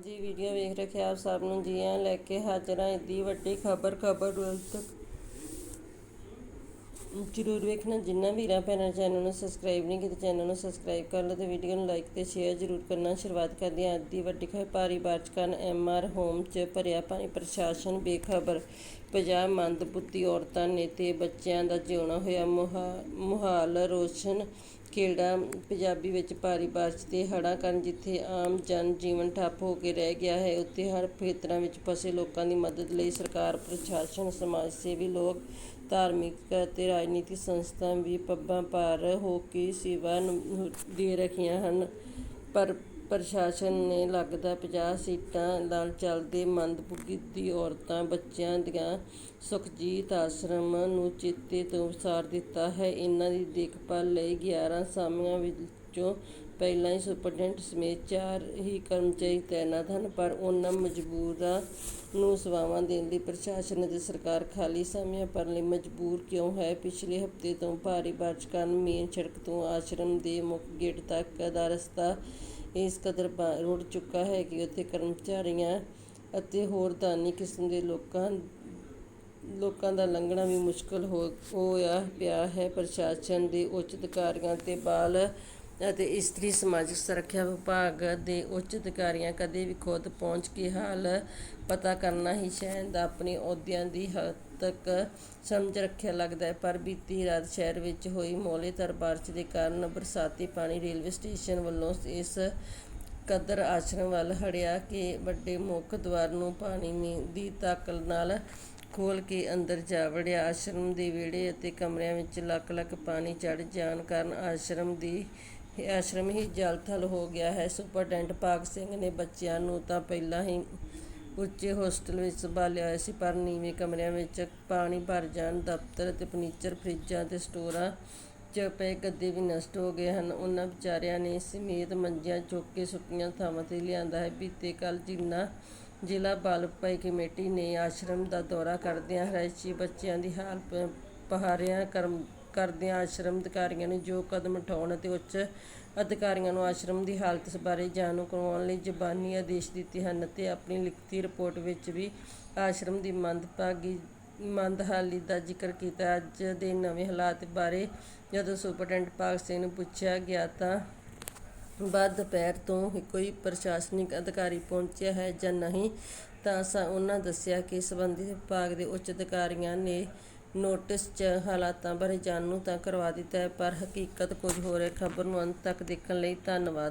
ਜੀ, ਵੀਡੀਓ ਵੇਖ ਰਹੇ ਆਪ ਸਭ ਨੂੰ ਜੀ ਆਇਆਂ ਲੈ ਕੇ ਹਾਜ਼ਰ ਹਾਂ ਵੱਡੀ ਖਬਰ ਖਬਰ ਵੱਲ ਤੱਕ। ਜ਼ਰੂਰ ਵੇਖਣਾ, ਜਿੰਨਾ ਵੀਰਾਂ ਭੈਣਾਂ ਚੈਨਲ ਨੂੰ ਸਬਸਕ੍ਰਾਈਬ ਨਹੀਂ ਕੀਤਾ, ਚੈਨਲ ਨੂੰ ਸਬਸਕ੍ਰਾਈਬ ਕਰ ਲਓ ਤੇ ਵੀਡੀਓ ਨੂੰ ਲਾਈਕ ਤੇ ਸ਼ੇਅਰ ਜ਼ਰੂਰ ਕਰਨਾ। ਸ਼ੁਰੂਆਤ ਕਰਦੇ ਹਾਂ ਅੱਜ ਦੀ ਵੱਡੀ ਖਬਰ ਭਾਰੀ ਬਾਰਿਸ਼ ਕਾਰਨ ਐਮਆਰ ਹੋਮ 'ਚ ਭਰਿਆ ਪਾਣੀ ਪ੍ਰਸ਼ਾਸਨ ਬੇਖਬਰ। 50 ਮੰਦਬੁੱਧੀ ਔਰਤਾਂ ਨੇ ਤੇ ਬੱਚਿਆਂ ਦਾ ਜਿਉਣਾ ਹੋਇਆ ਮੁਹਾ- ਮੁਹਾਲ, ਰੋਸ਼ਨ ਖੇੜਾ ਪੰਜਾਬੀ ਵਿੱਚ ਭਾਰੀ ਬਾਰਿਸ਼ ਤੇ ਹੜ੍ਹਾਂ ਕਾਰਨ ਜਿੱਥੇ ਆਮ ਜਨ ਜੀਵਨ ਠੱਪ ਹੋ ਕੇ ਰਹਿ ਗਿਆ ਹੈ, ਉੱਥੇ ਹਰ ਖੇਤਰਾਂ ਵਿੱਚ ਫਸੇ ਲੋਕਾਂ ਦੀ ਮਦਦ ਲਈ ਸਰਕਾਰ, ਪ੍ਰਸ਼ਾਸਨ, ਸਮਾਜ ਸੇਵੀ ਲੋਕ, ਧਾਰਮਿਕ ਅਤੇ ਰਾਜਨੀਤਿਕ ਸੰਸਥਾ ਵੀ ਪੱਬਾਂ ਭਾਰ ਹੋ ਕੇ ਸੇਵਾ ਨਿ- ਦੇ ਰਹੀਆਂ ਹਨ। ਪਰ ਪ੍ਰਸ਼ਾਸਨ ਨੇ ਲੱਗਦਾ 50 ਸੀਟਾਂ ਨਾਲ ਚੱਲਦੇ ਮੰਦਬੁੱਧੀ ਔਰਤਾਂ ਬੱਚਿਆਂ ਦੀਆਂ ਸੁਖਜੀਤ ਆਸ਼ਰਮ ਨੂੰ ਚੇਤੇ ਤੋਂ ਵਿਸਾਰ ਦਿੱਤਾ ਹੈ। ਇਹਨਾਂ ਦੀ ਦੇਖਭਾਲ ਲਈ 11 ਸਾਮੀਆਂ ਵਿੱਚੋਂ ਪਹਿਲਾਂ ਹੀ ਸੁਪਰਡੈਂਟ ਸਮੇਤ ਚਾਰ ਹੀ ਕਰਮਚਾਰੀ ਤੈਨਾਤ ਹਨ, ਪਰ ਉਹਨਾਂ ਮਜਬੂਰਾਂ ਨੂੰ ਸੇਵਾਵਾਂ ਦੇਣ ਲਈ ਪ੍ਰਸ਼ਾਸਨ ਅਤੇ ਸਰਕਾਰ ਖਾਲੀ ਸਾਮੀਆਂ ਭਰਨ ਲਈ ਮਜਬੂਰ ਕਿਉਂ ਹੈ? ਪਿਛਲੇ ਹਫ਼ਤੇ ਤੋਂ ਭਾਰੀ ਬਾਰਿਸ਼ ਕਾਰਨ ਮੇਨ ਸੜਕ ਤੋਂ ਆਸ਼ਰਮ ਦੇ ਮੁੱਖ ਗੇਟ ਤੱਕ ਦਾ ਰਸਤਾ ਇਸ ਕਦਰ ਬਾ- ਰੁੜ ਚੁੱਕਾ ਹੈ ਕਿ ਉੱਥੇ ਕਰਮਚਾਰੀਆਂ ਅਤੇ ਹੋਰ ਦਾਨੀ ਕਿਸਮ ਦੇ ਲੋਕਾਂ ਲੋਕਾਂ ਦਾ ਲੰਘਣਾ ਵੀ ਮੁਸ਼ਕਲ ਹੋ, ਹੋਇਆ ਪਿਆ ਹੈ। ਪ੍ਰਸ਼ਾਸਨ ਦੇ ਉੱਚ ਅਧਿਕਾਰੀਆਂ ਤੇ ਬਾਲ ਅਤੇ ਇਸਤਰੀ ਸਮਾਜਿਕ ਸੁਰੱਖਿਆ ਵਿਭਾਗ ਦੇ ਉੱਚ ਅਧਿਕਾਰੀਆਂ ਕਦੇ ਵੀ ਖੁਦ ਪਹੁੰਚ ਕੇ ਹਾਲ ਪਤਾ ਕਰਨਾ ਹੀ ਸ਼ਹਿਰ ਦਾ ਆਪਣੇ ਅਹੁਦਿਆਂ ਦੀ ਹੱਦ ਤੱਕ ਸਮਝ ਰੱਖਿਆ ਲੱਗਦਾ ਹੈ। ਪਰ ਬੀਤੀ ਰਾਤ ਸ਼ਹਿਰ ਵਿੱਚ ਹੋਈ ਮੌਲੇਧਾਰ ਬਾਰਿਸ਼ ਦੇ ਕਾਰਨ ਬਰਸਾਤੀ ਪਾਣੀ ਰੇਲਵੇ ਸਟੇਸ਼ਨ ਵੱਲੋਂ ਇਸ ਕਦਰ ਆਸ਼ਰਮ ਵੱਲ ਹੜਿਆ ਕਿ ਵੱਡੇ ਮੁੱਖ ਦੁਆਰ ਨੂੰ ਪਾਣੀ ਦੀ ਤਾਕਲ ਨਾਲ ਖੋਲ ਕੇ ਅੰਦਰ ਜਾ ਵੜਿਆ। ਆਸ਼ਰਮ ਦੇ ਵਿਹੜੇ ਅਤੇ ਕਮਰਿਆਂ ਵਿੱਚ ਲੱਕ ਲੱਕ ਪਾਣੀ ਚੜ ਜਾਣ ਕਾਰਨ ਆਸ਼ਰਮ ਦੀ ਇਹ ਆਸ਼ਰਮ ਹੀ ਜਲ-ਥਲ ਹੋ ਗਿਆ ਹੈ। ਸੁਪਰਡੈਂਟ ਭਾਗ ਸਿੰਘ ਨੇ ਬੱਚਿਆਂ ਨੂੰ ਤਾਂ ਪਹਿਲਾਂ ਹੀ ਉੱਚੇ ਹੋਸਟਲ ਵਿੱਚ ਸੰਭਾਲਿਆ ਹੋਇਆ ਸੀ, ਪਰ ਨੀਵੇਂ ਕਮਰਿਆਂ ਵਿੱਚ ਪਾਣੀ ਭਰ ਜਾਣ, ਦਫ਼ਤਰ ਅਤੇ ਫਰਨੀਚਰ, ਫਰਿੱਜਾਂ ਤੇ ਸਟੋਰਾਂ 'ਚ ਪਏ ਗੱਦੇ ਵੀ ਨਸ਼ਟ ਹੋ ਗਏ ਹਨ। ਉਹਨਾਂ ਵਿਚਾਰਿਆਂ ਨੇ ਸਮੇਤ ਮੰਜੀਆਂ ਚੁੱਕ ਕੇ ਸੁੱਕੀਆਂ ਥਾਵਾਂ ਤੇ ਲਿਆਂਦਾ ਹੈ। ਬੀਤੇ ਕੱਲ ਜਿੰਨਾ ਜ਼ਿਲ੍ਹਾ ਬਾਲ ਭਲਾਈ ਕਮੇਟੀ ਨੇ ਆਸ਼ਰਮ ਦਾ ਦੌਰਾ ਕਰਦਿਆਂ ਰਿਹਾਇਸ਼ੀ ਬੱਚਿਆਂ ਦੀ ਹਾਲ ਪਹਾਰਿਆਂ ਕਰਮ ਕਰਦਿਆਂ ਆਸ਼ਰਮ ਅਧਿਕਾਰੀਆਂ ਨੂੰ ਜੋ ਕਦਮ ਉਠਾਉਣ ਅਤੇ ਉੱਚ ਅਧਿਕਾਰੀਆਂ ਨੂੰ ਆਸ਼ਰਮ ਦੀ ਹਾਲਤ ਬਾਰੇ ਜਾਣੂ ਕਰਵਾਉਣ ਲਈ ਜ਼ਬਾਨੀ ਆਦੇਸ਼ ਦਿੱਤੇ ਹਨ ਤੇ ਆਪਣੀ ਲਿਖਤੀ ਰਿਪੋਰਟ ਵਿੱਚ ਵੀ ਆਸ਼ਰਮ ਦੀ ਮੰਦਭਾਗੀ, ਮੰਦਹਾਲੀ ਦਾ ਜ਼ਿਕਰ ਕੀਤਾ। ਅੱਜ ਦੇ ਨਵੇਂ ਹਾਲਾਤ ਬਾਰੇ ਜਦੋਂ ਸੁਪਰਡੈਂਟ ਭਾਗ ਸਿੰਘ ਨੂੰ ਪੁੱਛਿਆ ਗਿਆ ਤਾਂ ਬਾਅਦ ਦੁਪਹਿਰ ਤੋਂ ਹੀ ਕੋਈ ਪ੍ਰਸ਼ਾਸਨਿਕ ਅਧਿਕਾਰੀ ਪਹੁੰਚਿਆ ਹੈ ਜਾਂ ਨਹੀਂ ਤਾਂ ਉਹਨਾਂ ਦੱਸਿਆ ਕਿ ਸੰਬੰਧਿਤ ਵਿਭਾਗ ਦੇ ਉੱਚ ਅਧਿਕਾਰੀਆਂ ਨੇ ਨੋਟਿਸ 'ਚ ਹਾਲਾਤਾਂ ਬਾਰੇ ਜਾਣੂ ਤਾਂ ਕਰਵਾ ਦਿੱਤਾ ਹੈ, ਪਰ ਹਕੀਕਤ ਕੁਝ ਹੋਰ ਹੈ। ਖਬਰ ਨੂੰ ਅੰਤ ਤੱਕ ਦੇਖਣ ਲਈ ਧੰਨਵਾਦ।